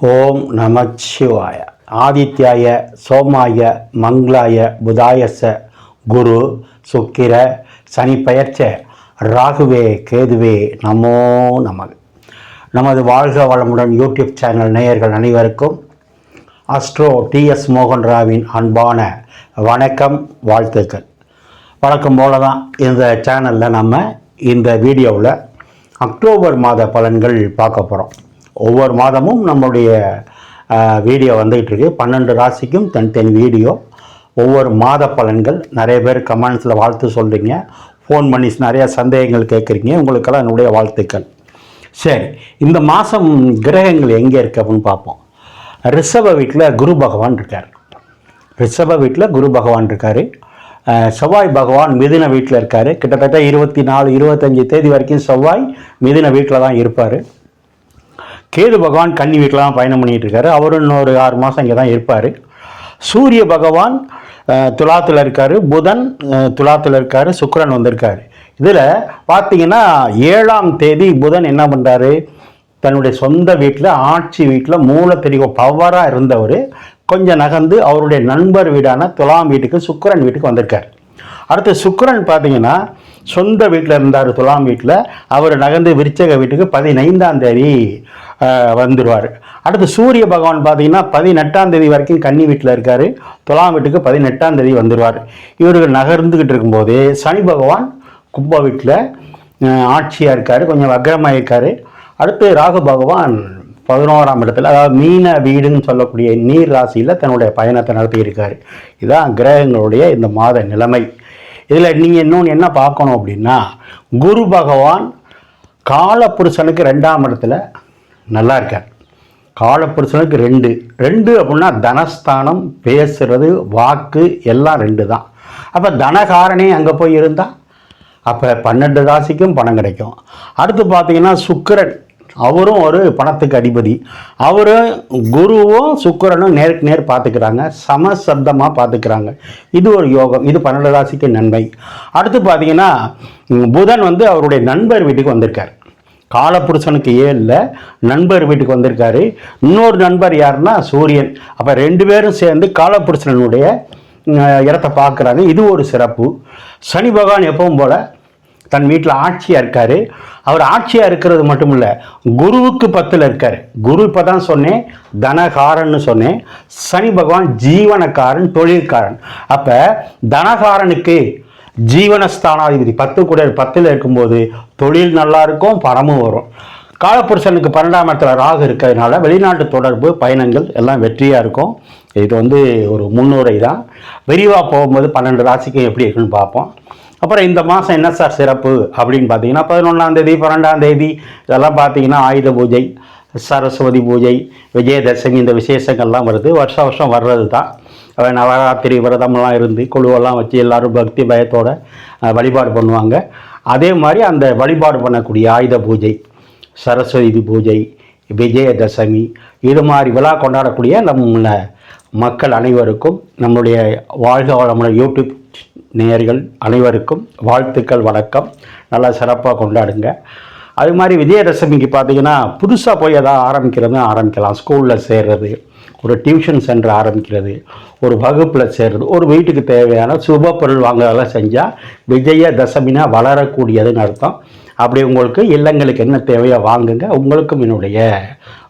ஓம் நமச்சிவாய. ஆதித்யாய சோமாய மங்களாய புதாயச குரு சுக்கிர சனி பெயர்ச்ச ராகுவே கேதுவே நமோ நமது நமது வாழ்க வளமுடன் யூடியூப் சேனல் நேயர்கள் அனைவருக்கும் அஸ்ட்ரோ டிஎஸ் மோகன் ராவின் அன்பான வணக்கம் வாழ்த்துக்கள். வழக்கம் போல தான் இந்த சேனலில் நம்ம இந்த வீடியோவில் அக்டோபர் மாத பலன்கள் பார்க்க போகிறோம் ஒவ்வொரு மாதமும் நம்மளுடைய வீடியோ வந்துகிட்ருக்கு. பன்னெண்டு ராசிக்கும் தனித்தனி வீடியோ. ஒவ்வொரு மாத பலன்கள். நிறைய பேர் கமெண்ட்ஸில் வாழ்த்து சொல்கிறீங்க ஃபோன் பண்ணி நிறைய சந்தேகங்கள் கேட்குறீங்க. உங்களுக்கெல்லாம் என்னுடைய வாழ்த்துக்கள். சரி இந்த மாதம் கிரகங்கள் எங்கே இருக்கு அப்படின்னு பார்ப்போம். ரிஷப வீட்டில் குரு பகவான் இருக்கார். ரிஷப வீட்டில் குரு பகவான் இருக்கார். செவ்வாய் பகவான் மிதின வீட்டில் இருக்கார். கிட்டத்தட்ட இருபத்தி நாலு இருபத்தஞ்சி தேதி வரைக்கும் செவ்வாய் மிதின வீட்டில் தான் இருப்பார். கேது பகவான் கன்னி வீட்டிலாம் பயணம் பண்ணிட்டு இருக்காரு அவரும் இன்னொரு ஆறு மாதம் இங்கே தான் இருப்பார். சூரிய பகவான் துலாத்தில் இருக்கார். புதன் துலாத்தில் இருக்கார். சுக்கரன் வந்திருக்கார். வந்திருக்காரு இதில் பார்த்தீங்கன்னா ஏழாம் தேதி புதன் என்ன பண்ணுறாரு தன்னுடைய சொந்த வீட்டில் ஆட்சி வீட்டில் மூலத்தெரிவு பவராக இருந்தவர். கொஞ்சம் நகர்ந்து அவருடைய நண்பர் வீடான துலாம் வீட்டுக்கு சுக்கரன் வீட்டுக்கு வந்திருக்கார். அடுத்து சுக்கரன் பார்த்தீங்கன்னா சொந்த வீட்டில் இருந்தார் துலாம் வீட்டில். அவர் நகர்ந்து விருச்சக வீட்டுக்கு பதினைந்தாம் தேதி வந்துடுவார் அடுத்து சூரிய பகவான் பார்த்தீங்கன்னா பதினெட்டாம் தேதி வரைக்கும் கன்னி வீட்டில் இருக்கார். துலாம் வீட்டுக்கு பதினெட்டாம் தேதி வந்துடுவார் இவர்கள் நகர்ந்துக்கிட்டு இருக்கும்போது சனி பகவான் கும்ப வீட்டில் ஆட்சியாக இருக்கார். கொஞ்சம் வக்ரமாக இருக்கார். அடுத்து ராகு பகவான் பதினோராம் இடத்துல அதாவது மீன வீடுன்னு சொல்லக்கூடிய நீர் ராசியில் தன்னுடைய பயணத்தை நடத்தியிருக்காரு. இதுதான் கிரகங்களுடைய இந்த மாத நிலைமை. இதில் நீங்கள் இன்னொன்று என்ன பார்க்கணும் அப்படின்னா குரு பகவான் காலப்புருஷனுக்கு ரெண்டாம் இடத்துல நல்லா இருக்கார். காலப்புருஷனுக்கு ரெண்டு. ரெண்டு அப்படின்னா தனஸ்தானம் பேசுகிறது வாக்கு எல்லாம் ரெண்டு தான். அப்போ தனகாரனே அங்கே போய் இருந்தால் அப்போ பன்னெண்டு ராசிக்கும் பணம் கிடைக்கும். அடுத்து பார்த்தீங்கன்னா சுக்கிரன். அவரும் ஒரு பணத்துக்கு அதிபதி. அவரும் குருவும் சுக்கரனும் நேருக்கு நேர் பார்த்துக்கிறாங்க. சமசப்தமாக பார்த்துக்கிறாங்க. இது ஒரு யோகம். இது பன்னெண்டு ராசிக்கு நன்மை. அடுத்து பார்த்தீங்கன்னா புதன் வந்து அவருடைய நண்பர் வீட்டுக்கு வந்திருக்கார். காலப்புருஷனுக்கு ஏழில் நண்பர் வீட்டுக்கு வந்திருக்காரு. இன்னொரு நண்பர் யாருன்னா சூரியன். அப்போ ரெண்டு பேரும் சேர்ந்து காலப்புருஷனுடைய இடத்தை இடத்த பார்க்குறாங்க. இது ஒரு சிறப்பு. சனி பகவான் எப்பவும் போல் தன் வீட்டில் ஆட்சியாக இருக்கார். அவர் ஆட்சியாக இருக்கிறது மட்டும் இல்லை குருவுக்கு பத்தில் இருக்கார். குரு இப்போ தான் சொன்னேன் தனகாரன்னு சொன்னேன். சனி பகவான் ஜீவனக்காரன் தொழில்காரன். அப்போ தனகாரனுக்கு ஜீவனஸ்தானாதிபதி பத்து கூட பத்தில் இருக்கும்போது தொழில் நல்லா இருக்கும் பணமும் வரும். காலப்புருஷனுக்கு பன்னெண்டாம் இடத்துல ராகு இருக்கிறதுனால வெளிநாட்டு தொடர்பு பயணங்கள் எல்லாம் வெற்றியாக இருக்கும். இது வந்து ஒரு முன்னுரை தான். விரிவாக போகும்போது பன்னெண்டு ராசிக்கு எப்படி இருக்குன்னு பார்ப்போம். அப்புறம் இந்த மாதம் என்ன சார் சிறப்பு அப்படின்னு பார்த்தீங்கன்னா பதினொன்றாம் தேதி பன்னெண்டாம் தேதி இதெல்லாம் பார்த்தீங்கன்னா ஆயுத பூஜை சரஸ்வதி பூஜை விஜயதசமி இந்த விசேஷங்கள்லாம் வருது. வருஷ வருஷம் வர்றது தான். அவன் நவராத்திரி விரதம்லாம் இருந்து குழுவெல்லாம் வச்சு எல்லாரும் பக்தி பயத்தோட வழிபாடு பண்ணுவாங்க. அதே மாதிரி அந்த வழிபாடு பண்ணக்கூடிய ஆயுத பூஜை சரஸ்வதி பூஜை விஜயதசமி இது மாதிரி விழா கொண்டாடக்கூடிய நம்ம மக்கள் அனைவருக்கும் நம்முடைய வாழ்க வளமுடன் யூடியூப் நேயர்கள் அனைவருக்கும் வாழ்த்துக்கள் வணக்கம். நல்லா சிறப்பாக கொண்டாடுங்க. அது மாதிரி விஜயதசமிக்கு பார்த்தீங்கன்னா புதுசாக போய் எதாவது ஆரம்பிக்கிறது ஆரம்பிக்கலாம். ஸ்கூலில் சேர்றது ஒரு டியூஷன் சென்டர் ஆரம்பிக்கிறது ஒரு வகுப்பில் சேர்றது ஒரு வீட்டுக்கு தேவையான சுப பொருள் வாங்குறதெல்லாம் செஞ்சால் விஜயதசமினா வளரக்கூடியதுன்னு அர்த்தம். அப்படி உங்களுக்கு இல்லங்களுக்கு என்ன தேவையோ வாங்குங்க. உங்களுக்கும் என்னுடைய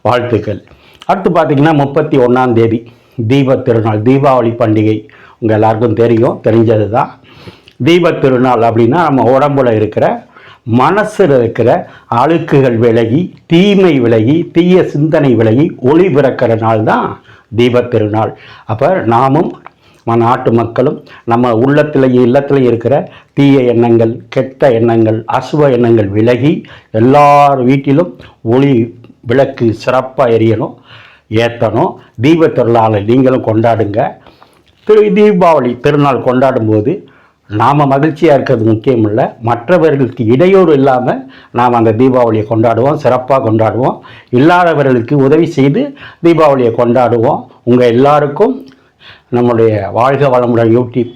வாழ்த்துக்கள். அடுத்து பார்த்தீங்கன்னா முப்பத்தி ஒன்றாம் தேதி. தீப திருநாள் தீபாவளி பண்டிகை. உங்கள் எல்லாருக்கும் தெரியும் தெரிஞ்சது தான் தீப திருநாள் அப்படின்னா நம்ம உடம்புல இருக்கிற மனசில் இருக்கிற அழுக்குகள் விலகி தீமை விலகி தீய சிந்தனை விலகி ஒளி பிறக்கிற நாள் தான் தீப திருநாள். அப்போ நாமும் நம்ம நாட்டு மக்களும் நம்ம உள்ளத்திலையும் இல்லத்திலையும் இருக்கிற தீய எண்ணங்கள் கெட்ட எண்ணங்கள் அசுவ எண்ணங்கள் விலகி எல்லார் வீட்டிலும் ஒளி விளக்கு சிறப்பாக எரியணும். ஏற்றணும் தீப திருநாளை நீங்களும் கொண்டாடுங்க. திரு தீபாவளி திருநாள் கொண்டாடும்போது நாம் மகிழ்ச்சியாக இருக்கிறது முக்கியம் இல்லை மற்றவர்களுக்கு இடையூறு இல்லாமல் நாம் அந்த தீபாவளியை கொண்டாடுவோம் சிறப்பாக கொண்டாடுவோம். இல்லாதவர்களுக்கு உதவி செய்து தீபாவளியை கொண்டாடுவோம். உங்கள் எல்லாருக்கும் நம்முடைய வாழ்க வளமுடன் யூடியூப்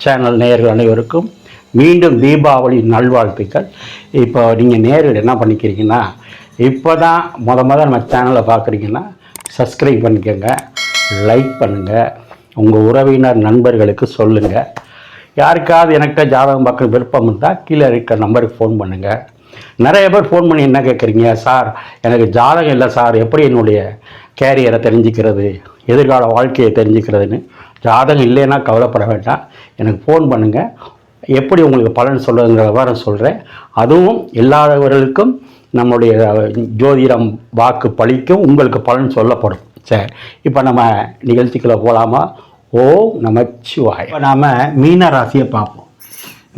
சேனல் நேயர்கள் அனைவருக்கும் மீண்டும் தீபாவளி நல்வாழ்த்துக்கள். இப்போ நீங்கள் நேரில் என்ன பண்ணிக்கிறீங்கன்னா இப்போ தான் முத முத நம்ம சேனலை பார்க்குறீங்கன்னா சப்ஸ்கிரைப் பண்ணிக்கோங்க லைக் பண்ணுங்கள் உங்கள் உறவினர் நண்பர்களுக்கு சொல்லுங்கள் யாருக்காவது எனக்கிட்ட ஜாதகம் பார்க்க விருப்பம் இருந்தால் கீழே இருக்கிற நம்பருக்கு ஃபோன் பண்ணுங்கள் நிறைய பேர் ஃபோன் பண்ணி என்ன கேட்குறீங்க சார் எனக்கு ஜாதகம் இல்லை சார். எப்படி என்னுடைய கேரியரை தெரிஞ்சுக்கிறது? எதிர்கால வாழ்க்கையை தெரிஞ்சுக்கிறதுன்னு. ஜாதகம் இல்லைன்னா கவலைப்பட வேண்டாம். எனக்கு ஃபோன் பண்ணுங்கள் எப்படி உங்களுக்கு பலன் சொல்கிறதுங்கிற விவரம் சொல்கிறேன் அதுவும் இல்லாதவர்களுக்கும் நம்முடைய ஜோதிடம் வாக்கு பழிக்கும் உங்களுக்கு பலன் சொல்லப்படும். சரி இப்போ நம்ம நிகழ்ச்சிக்குள்ளே போகலாமா ஓ நமச்சிவாய். இப்போ நாம் மீன ராசியை பார்ப்போம்.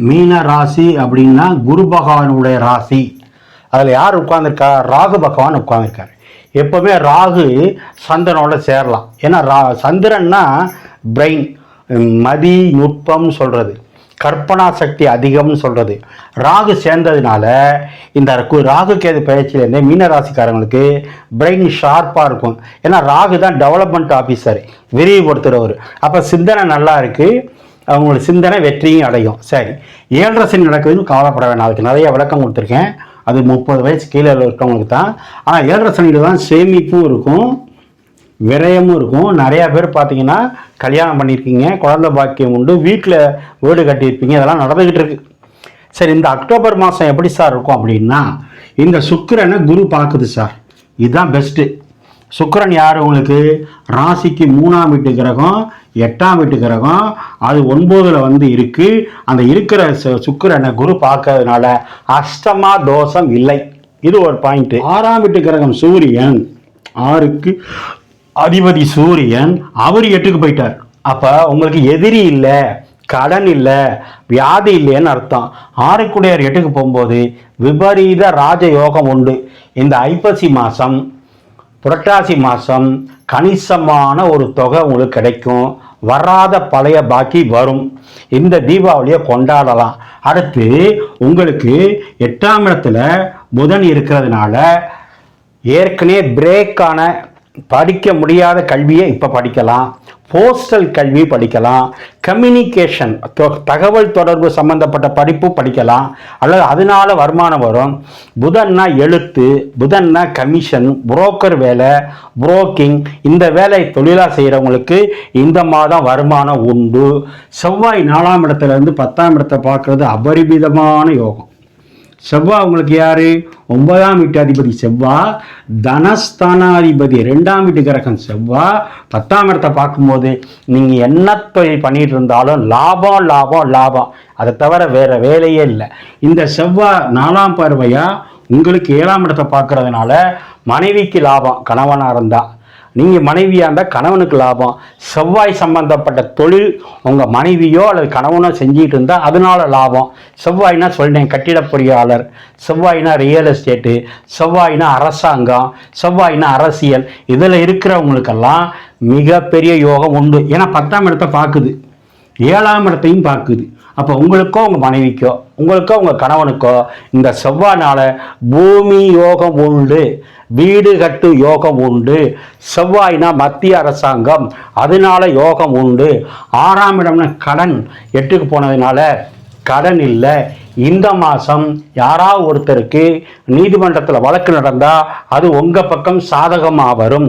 மீன ராசி அப்படின்னா குரு பகவானுடைய ராசி. அதில் யார் உட்காந்துருக்கா ராகு பகவான் உட்காந்துருக்காரு எப்போவுமே ராகு சந்திரனோட சேரலாம். ஏன்னா ரா சந்திரன்னா பிரெயின் மதி நுட்பம் சொல்கிறது கற்பனா சக்தி அதிகம்னு சொல்கிறது ராகு சேர்ந்ததுனால இந்த ராகு கேது பயிற்சியிலேருந்தே மீனராசிக்காரங்களுக்கு பிரெயின் ஷார்ப்பாக இருக்கும். ஏன்னா ராகு தான் டெவலப்மெண்ட் ஆஃபீஸர் விரிவுபடுத்துகிறவர் அப்போ சிந்தனை நல்லா இருக்குது அவங்களோட சிந்தனை வெற்றியும் அடையும். சரி. ஏழரை சனி நடக்குதுன்னு கவலைப்பட வேணாம். அதுக்கு நிறைய விளக்கம் கொடுத்துருக்கேன். அது முப்பது வயசு கீழே இருக்கவங்களுக்கு தான். ஆனால் ஏழரை சனியில் தான் சேமிப்பும் இருக்கும். விரயமும் இருக்கும். நிறையா பேர் பார்த்தீங்கன்னா கல்யாணம் பண்ணியிருக்கீங்க குழந்தை பாக்கியம் உண்டு வீட்டில் வீடு கட்டியிருப்பீங்க இதெல்லாம் நடந்துக்கிட்டு இருக்கு. சரி இந்த அக்டோபர் மாதம் எப்படி சார் இருக்கும் அப்படின்னா இந்த சுக்கிரனை குரு பார்க்குது சார். இதுதான் பெஸ்ட்டு சுக்கிரன் யார் உங்களுக்கு? ராசிக்கு மூணாம் வீட்டு கிரகம் எட்டாம் வீட்டு கிரகம் அது ஒன்பதில் வந்து இருக்கு. அந்த இருக்கிற சு- குரு பார்க்கறதுனால அஷ்டமா தோஷம் இல்லை. இது ஒரு பாயிண்ட்டு ஆறாம் வீட்டு கிரகம் சூரியன் ஆறுக்கு அதிபதி சூரியன் அவர் எட்டுக்கு போயிட்டார். அப்போ உங்களுக்கு எதிரி இல்லை கடன் இல்லை வியாதி இல்லைன்னு அர்த்தம். ஆறுக்குடையார் எட்டுக்கு போகும்போது விபரீத ராஜயோகம் உண்டு. இந்த ஐப்பசி மாதம் புரட்டாசி மாதம் கணிசமான ஒரு தொகை உங்களுக்கு கிடைக்கும். வராத பழைய பாக்கி வரும். இந்த தீபாவளியை கொண்டாடலாம். அடுத்து உங்களுக்கு எட்டாம் இடத்துல புதன் இருக்கிறதுனால ஏற்கனவே பிரேக்கான படிக்க முடியாத கல்வியை இப்போ படிக்கலாம். போஸ்டல் கல்வி படிக்கலாம். கம்யூனிகேஷன் தகவல் தொடர்பு சம்பந்தப்பட்ட படிப்பு படிக்கலாம். அல்லது அதனால வருமானம் வரும். புதன்னா எழுத்து புதன்னா கமிஷன் புரோக்கர் வேலை புரோக்கிங் இந்த வேலை தொழிலாக செய்கிறவங்களுக்கு இந்த மாதம் வருமானம் உண்டு. செவ்வாய் நாலாம் இடத்துல இருந்து பத்தாம் இடத்தை பார்க்குறது அபரிமிதமான யோகம். செவ்வாய் உங்களுக்கு யார்? ஒன்பதாம் வீட்டு அதிபதி செவ்வாய் தனஸ்தானாதிபதி ரெண்டாம் வீட்டு கிரகம் செவ்வாய் பத்தாம் இடத்தை பார்க்கும்போது நீங்கள் என்ன தொழில் பண்ணிட்டு இருந்தாலும் லாபம் லாபம் லாபம் அதை தவிர வேற வேலையே இல்லை. இந்த செவ்வாய் நாலாம் பார்வையா உங்களுக்கு ஏழாம் இடத்தை பார்க்கறதுனால மனைவிக்கு லாபம் கணவனாக இருந்தால் நீங்கள் மனைவியாக இருந்தால் கணவனுக்கு லாபம். செவ்வாய் சம்பந்தப்பட்ட தொழில் உங்கள் மனைவியோ அல்லது கணவனோ செஞ்சுக்கிட்டு இருந்தால் அதனால லாபம். செவ்வாய்னா சொல்லிட்டேன் கட்டிட பொறியாளர் செவ்வாய்னா ரியல் எஸ்டேட்டு செவ்வாய்னா அரசாங்கம். செவ்வாய்னா அரசியல். இதில் இருக்கிறவங்களுக்கெல்லாம் மிகப்பெரிய யோகம் உண்டு. ஏன்னா பத்தாம் இடத்த பார்க்குது ஏழாம் இடத்தையும் பார்க்குது அப்போ உங்களுக்கோ உங்கள் மனைவிக்கோ உங்களுக்கோ உங்கள் கணவனுக்கோ இந்த செவ்வாய்னால பூமி யோகம் உண்டு. வீடு கட்டு யோகம் உண்டு. செவ்வாய்னா மத்திய அரசாங்கம். அதனால யோகம் உண்டு. ஆறாம் இடம்னா கடன் எட்டுக்கு போனதுனால கடன் இல்லை. இந்த மாதம் யாராவது ஒருத்தருக்கு நீதிமன்றத்தில் வழக்கு நடந்தால் அது உங்கள் பக்கம் சாதகமாக வரும்.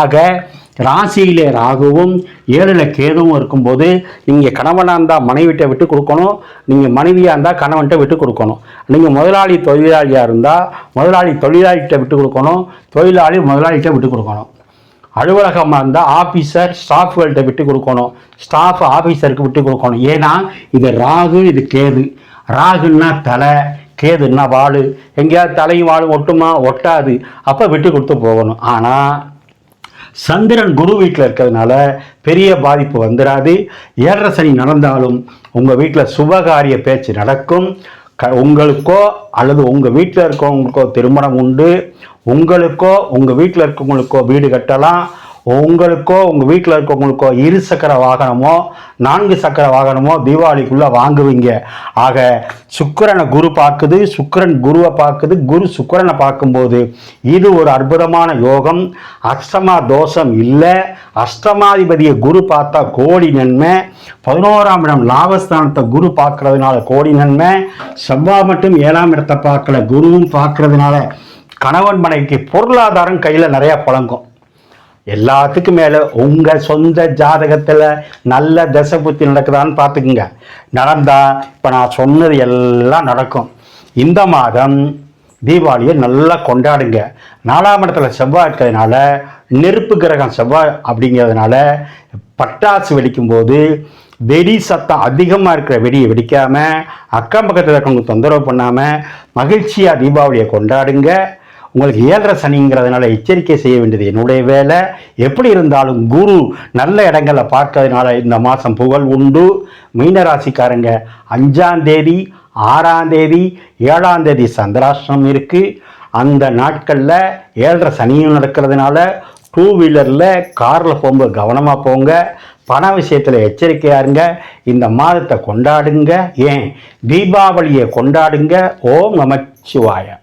ஆக ராசியிலே ராகுவும் ஏழில் கேதுவும் இருக்கும்போது நீங்கள் கணவனாக இருந்தால் மனைவிட்ட விட்டு கொடுக்கணும். நீங்கள் மனைவியாக இருந்தால் கணவன்கிட்ட விட்டு கொடுக்கணும். நீங்கள் முதலாளி தொழிலாளியாக இருந்தால் முதலாளி தொழிலாளிகிட்ட விட்டு கொடுக்கணும். தொழிலாளி முதலாளிகிட்ட விட்டு கொடுக்கணும். அலுவலகமாக இருந்தால் ஆஃபீஸர் ஸ்டாஃப்கள்கிட்ட விட்டு கொடுக்கணும். ஸ்டாஃப் ஆஃபீஸருக்கு விட்டு கொடுக்கணும். ஏன்னா இது ராகு இது கேது. ராகுன்னா தலை கேதுன்னா வாள் எங்கேயாவது தலையும் வாழும் ஒட்டுமா? ஒட்டாது. அப்போ விட்டு கொடுத்து போகணும். ஆனால் சந்திரன் குரு வீட்டில் இருக்கிறதுனால பெரிய பாதிப்பு வந்துடாது ஏழரை சனி நடந்தாலும் உங்கள் வீட்டில் சுபகாரிய பேச்சு நடக்கும். க உங்களுக்கோ அல்லது உங்கள் வீட்டில் இருக்கவங்களுக்கோ திருமணம் உண்டு. உங்களுக்கோ உங்கள் வீட்டில் இருக்கவங்களுக்கோ வீடு கட்டலாம். உங்களுக்கோ உங்கள் வீட்டில் இருக்கவங்களுக்கோ இரு சக்கர வாகனமோ நான்கு சக்கர வாகனமோ தீபாவளிக்குள்ளே வாங்குவீங்க. ஆக சுக்கரனை குரு பார்க்குது சுக்கரன் குருவை பார்க்குது குரு சுக்கிரனை பார்க்கும்போது இது ஒரு அற்புதமான யோகம். அஷ்டமா தோஷம் இல்லை. அஷ்டமாதிபதியை குரு பார்த்தா கோடி நன்மை. பதினோராம் இடம் லாபஸ்தானத்தை குரு பார்க்கறதுனால கோடி நன்மை. செவ்வாய் மட்டும் ஏழாம் இடத்தை பார்க்கல குருவும் பார்க்கறதுனால கணவன் மனைவிக்கு பொருளாதாரம் கையில் நிறையா புழங்கும். எல்லாத்துக்கும் மேலே உங்கள் சொந்த ஜாதகத்தில் நல்ல தசை புத்தி நடக்குதான்னு பார்த்துக்குங்க. நடந்தால் இப்போ நான் சொன்னது எல்லாம் நடக்கும். இந்த மாதம் தீபாவளியை நல்லா கொண்டாடுங்க. நாலாம் இடத்துல செவ்வாய் இருக்கிறதுனால நெருப்பு கிரகம் செவ்வாய் அப்படிங்கிறதுனால பட்டாசு வெடிக்கும்போது வெடி சத்தம் அதிகமாக இருக்கிற வெடியை வெடிக்காமல் அக்கம் பக்கத்தில் இருக்கவங்க தொந்தரவு பண்ணாமல் மகிழ்ச்சியாக தீபாவளியை கொண்டாடுங்க. உங்களுக்கு ஏழரை சனிங்கிறதுனால எச்சரிக்கை செய்ய வேண்டியது என்னுடைய வேலை. எப்படி இருந்தாலும் குரு நல்ல இடங்களை பார்க்கறதுனால இந்த மாதம் புகழ் உண்டு. மீனராசிக்காரங்க அஞ்சாம் தேதி ஆறாம் தேதி ஏழாம் தேதி சந்திராஷ்டிரம் இருக்குது அந்த நாட்களில் ஏழரை சனியும் நடக்கிறதுனால டூ வீலரில் காரில் போகும்போது கவனமாக போங்க. பண விஷயத்தில் எச்சரிக்கையாக இருங்க. இந்த மாதத்தை கொண்டாடுங்க. ஏன்? தீபாவளியை கொண்டாடுங்க. ஓம் நமச்சிவாயம்